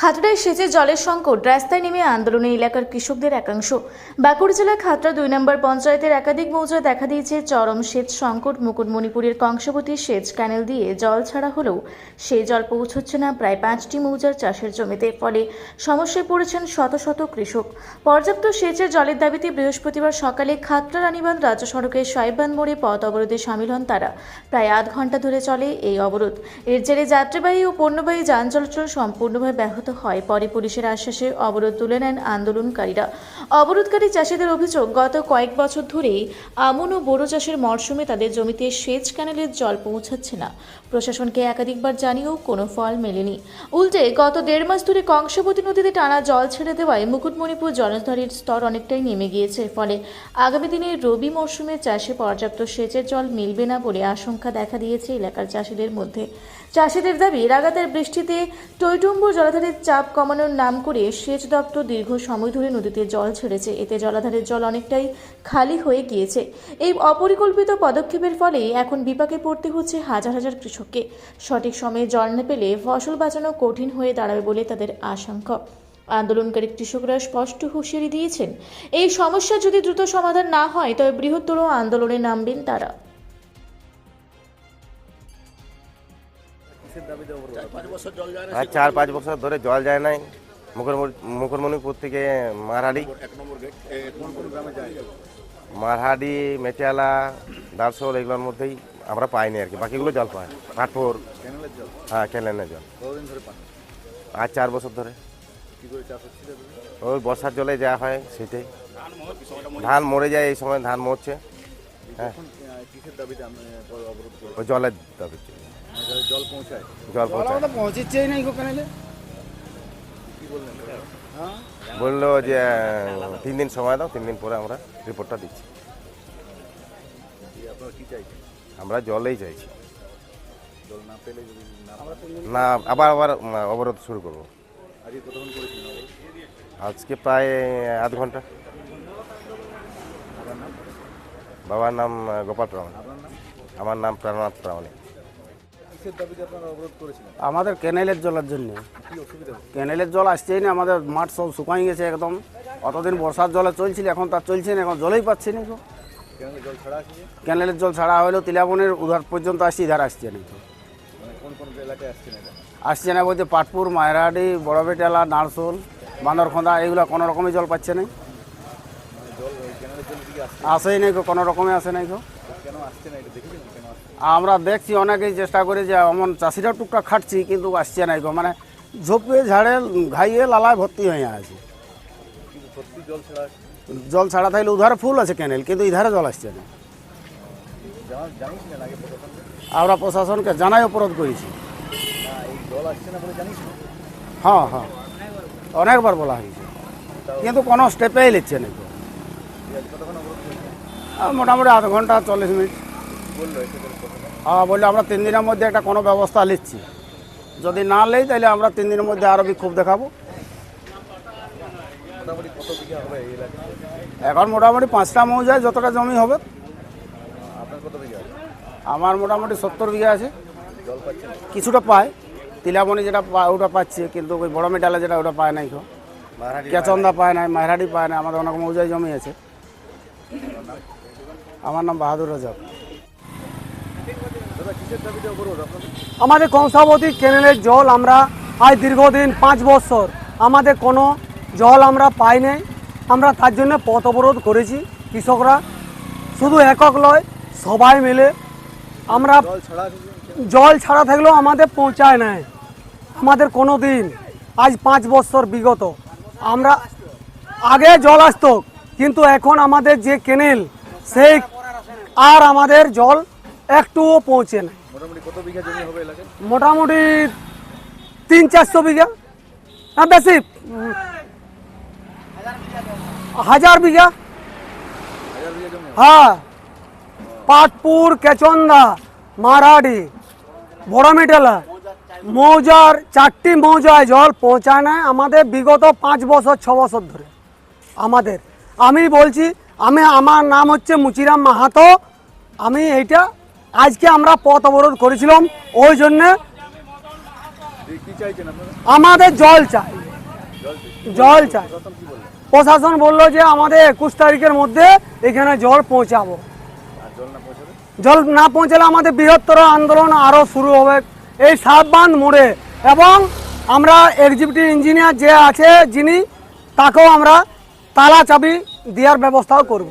খাতড়ায় সেচের জলের সংকট। রাস্তায় নেমে আন্দোলনে এলাকার কৃষকদের একাংশ। বাঁকুড়া জেলার খাতড়া দুই নম্বর পঞ্চায়েতের একাধিক মৌজায় দেখা দিয়েছে চরম সেচ সংকট। মুকুটমণিপুরের কংসবতী সেচ ক্যানেল দিয়ে জল ছাড়া হলেও সেই জল পৌঁছচ্ছে না প্রায় পাঁচটি মৌজার চাষের জমিতে। ফলে সমস্যায় পড়েছেন শত শত কৃষক। পর্যাপ্ত সেচের জলের দাবিতে বৃহস্পতিবার সকালে খাতড়া রানীবাঁধ রাজ্য সড়কের সাহেবান মোড়ে পথ অবরোধে সামিল হন তারা। প্রায় আধ ঘণ্টা ধরে চলে এই অবরোধ। এর জেরে যাত্রীবাহী ও পণ্যবাহী যান চলাচল সম্পূর্ণভাবে ব্যাহত হয়। পরে পুলিশের আশ্বাসে অবরোধ তুলে নেন আন্দোলনকারীরা। অবরোধকারী চাষিদের অভিযোগ, গত কয়েক বছর ধরেই আমন ও বোরো চাষের মরশুমে তাদের জমিতে সেচ ক্যানেলের জল পৌঁছাচ্ছে না। প্রশাসনকে একাধিকবার জানিয়েও কোনো ফল মেলেনি। উল্টে, গত দেড় মাস ধরে কংসবতী নদীতে টানা জল ছেড়ে দেওয়ায় মুকুটমণিপুর জলধারীর স্তর অনেকটাই নেমে গিয়েছে। ফলে আগামী দিনে রবি মরশুমে চাষে পর্যাপ্ত সেচের জল মিলবে না বলে আশঙ্কা দেখা দিয়েছে এলাকার চাষিদের মধ্যে। চাষিদের দাবি লাগাতার বৃষ্টিতে টৈটুম্বুর জলাধারের চাপ কমানোর নাম করে সেচ দপ্তর দীর্ঘ সময় ধরে নদীতে জল ছেড়েছে। এতে জলাধারের জল অনেকটাই খালি হয়ে গিয়েছে। এই অপরিকল্পিত পদক্ষেপের ফলে এখন বিপাকে পড়তে হচ্ছে হাজার হাজার কৃষককে। সঠিক সময়ে জল না পেলে ফসল বাঁচানো কঠিন হয়ে দাঁড়াবে বলে তাদের আশঙ্কা। আন্দোলনকারী কৃষকরা স্পষ্ট হুঁশিয়ারি দিয়েছেন, এই সমস্যা যদি দ্রুত সমাধান না হয়, তবে বৃহত্তর আন্দোলনে নামবেন তারা। আর চার পাঁচ বছর ধরে জল যায় নাই। মুকুটমণি- মুকুটমণিপুর থেকে মারহাড়ি মারহাড়ি মেটিয়ালা দারসোল এগুলোর মধ্যেই আমরা পাইনি আর কি। বাকিগুলো জল পাই কাঠপুর হ্যাঁ ক্যানেলের জল। আর চার বছর ধরে। ওই বর্ষার জলে যা হয় সেটাই। ধান মরে যায় এই সময় ধান মরছে। হ্যাঁ। জলের দাবির জল পৌঁছায়। জল পৌঁছায় আমরা পৌঁছেছেই নাই ওখানে বলল যে তিন দিন সময় দাও তিন দিন পরে আমরা রিপোর্টটা দিচ্ছি। আমরা জলেই চাইছি। না আবার আবার অবরোধ শুরু করব? আজকে প্রায় আধ ঘণ্টা। বাবার নাম গোপাল প্রামাণিক আমার নাম প্রাণনাথ প্রামাণিক আমাদের ক্যানেলের জলের জন্য। ক্যানেলের জল আসছেই না আমাদের মাঠ সব শুকাই গেছে একদম। অতদিন বর্ষার জলে চলছিল এখন তার চলছে না এখন জলেই পাচ্ছি না। তো। জল ছাড়া ক্যানেলের জল ছাড়া হলেও তিলাবনের উধার পর্যন্ত আসছে ইধার আসছে না। মানে কোন কোন এলাকায় আসছেন এটা? আসছে না বলতে পাটপুর মায়রাডি বড়বেটালা নারসোল বান্দরখোঁদা এগুলো কোনো রকমই জল পাচ্ছে না মানে জল ওই ক্যানেলের জল দিকে আসছে আসেই নাই গো, কোনো রকমে আসে নাই আমরা দেখছি, অনেকেই চেষ্টা করে যে এমন চাষিরা টুকটাক খাটছি, কিন্তু আসছে নাই গো। মানে ঝোপে ঝাড়ে, ঘাইয়ে, লালায় ভর্তি হয়ে আছে। জল ছাড়া থাকলে উধারে ফুল আছে ক্যানেল কিন্তু ইধারে জল আসছে না। আমরা প্রশাসনকে জানাই অপরাধ করেছি। হ্যাঁ হ্যাঁ। অনেকবার বলা হয়েছে। কিন্তু কোনো স্টেপেই নিচ্ছে না মোটামুটি আধ ঘণ্টা চল্লিশ মিনিট। হ্যাঁ বললে আমরা তিন দিনের মধ্যে একটা কোনো ব্যবস্থা নিচ্ছি। যদি না নেই তাহলে আমরা তিন দিনের মধ্যে আরও বিক্ষোভ দেখাবো। এখন মোটামুটি পাঁচটা মৌজায় যতটা জমি হবে। আমার মোটামুটি সত্তর বিঘা আছে। কিছুটা পায়। তিলাবনি যেটা ওটা পাচ্ছে কিন্তু ওই বড় মেটালে যেটা ওটা পায় নাই কেউ। কেচন্দা পায় নাই মাহরাডি পায় না আমাদের অনেক মৌজায় জমি আছে। আমার নাম বাহাদুর রাজা আমাদের কংসাবতী ক্যানেলের জল আমরা আজ দীর্ঘদিন পাঁচ বছর আমাদের কোনো জল আমরা পাই নাই। আমরা তার জন্য পথ অবরোধ করেছি কৃষকরা। শুধু একক লয় সবাই মিলে আমরা জল ছাড়া জল ছাড়া থাকলেও আমাদের পৌঁছায় নাই। আমাদের কোনো দিন আজ পাঁচ বছর বিগত। আমরা আগে জল আসতো কিন্তু এখন আমাদের যে কেনেল সেই আর আমাদের জল একটুও পৌঁছে না। মোটামুটি তিন চারশো বিঘা। না বেশি। হাজার বিঘা। হ্যাঁ। পাটপুর কেচন্দা মারাডি বড়মিটেলা মৌজার চারটি মৌজায় জল পৌঁছায় না আমাদের বিগত পাঁচ বছর ছ বছর ধরে। আমাদের। আমি বলছি, আমি, আমার নাম হচ্ছে মুচিরাম মাহাতো। আমি এইটা আজকে আমরা পথ অবরোধ করেছিলাম, ওই জন্যে আমাদের জল চাই। জল চাই। প্রশাসন বলল যে আমাদের একুশ তারিখের মধ্যে এখানে জল পৌঁছাবো। জল না পৌঁছালে আমাদের বৃহত্তর আন্দোলন আরও শুরু হবে। এই সাতবান্ধ মোড়ে। এবং আমরা এক্সিকিউটিভ ইঞ্জিনিয়ার যে আছে, যিনি, তাকেও আমরা তালা চাবি দেওয়ার ব্যবস্থাও করব।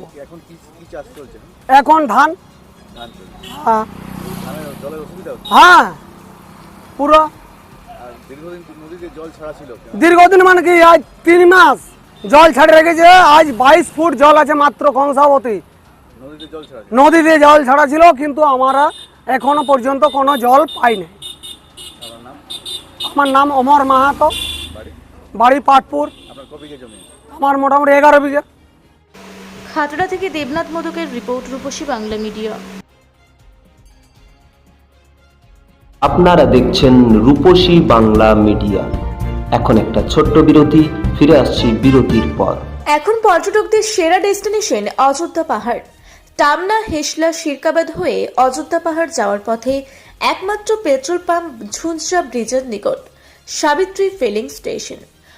এখন ধান। হ্যাঁ, হ্যাঁ। পুরো। দীর্ঘদিন মানে কি আজ তিন মাস জল ছাড়ে রেখেছে আজ বাইশ ফুট জল আছে মাত্র কংসাবতী। নদীতে জল ছাড়া ছিল? জল ছাড়া ছিল কিন্তু আমরা এখনও পর্যন্ত কোনো জল পাইনি। আমার নাম অমর মাহাতো। বাড়ি? পাটপুর। আপনার কবিকে জমি? আমার মোটামুটি এগারো বিঘা। খাতড়া থেকে দেবনাথ মোদকের রিপোর্ট রূপসী বাংলা মিডিয়া। আপনারা দেখছেন রূপসী বাংলা মিডিয়া। এখন একটা ছোট্ট বিরতি ফিরে আসছি বিরতির পর। এখন পর্যটকদের সেরা ডেস্টিনেশন অযোধ্যা পাহাড়। টামনা হেসলা শিরকাবাদ হয়ে অযোধ্যা পাহাড় যাওয়ার পথে একমাত্র পেট্রোল পাম্প ঝুনঝা ব্রিজের নিকট সাবিত্রী ফিলিং স্টেশন।